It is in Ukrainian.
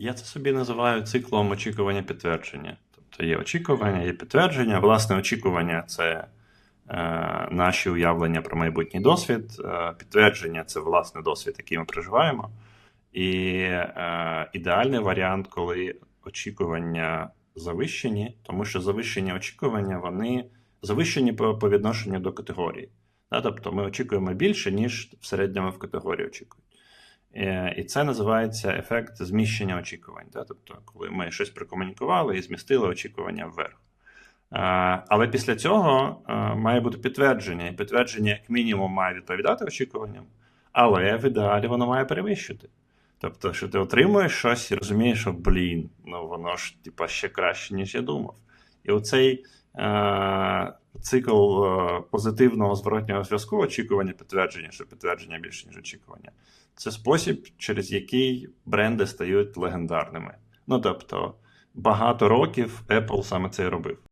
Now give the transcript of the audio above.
Я це собі називаю циклом очікування підтвердження. Тобто є очікування, є підтвердження. Власне, очікування це е, наші уявлення про майбутній досвід. Е, підтвердження це власне досвід, який ми проживаємо. І е, ідеальний варіант, коли очікування завищені, тому що завищені очікування вони завищені по, по відношенню до категорії. Да? Тобто ми очікуємо більше, ніж в середньому в категорії очікують. Е, І це називається ефект зміщення очікувань. Да? Тобто, коли ми щось прокомунікували і змістили очікування вверх. Е, Але після цього е, має бути підтвердження, і підтвердження, як мінімум, має відповідати очікуванням, але в ідеалі воно має перевищити. Тобто, що ти отримуєш щось і розумієш, що блін, ну воно ж типа ще краще, ніж я думав. І оцей цикл е, позитивного зворотнього зв'язку, очікування, підтвердження, що підтвердження більше, ніж очікування. Це спосіб, через який бренди стають легендарними. Ну тобто, багато років Apple саме це і робив.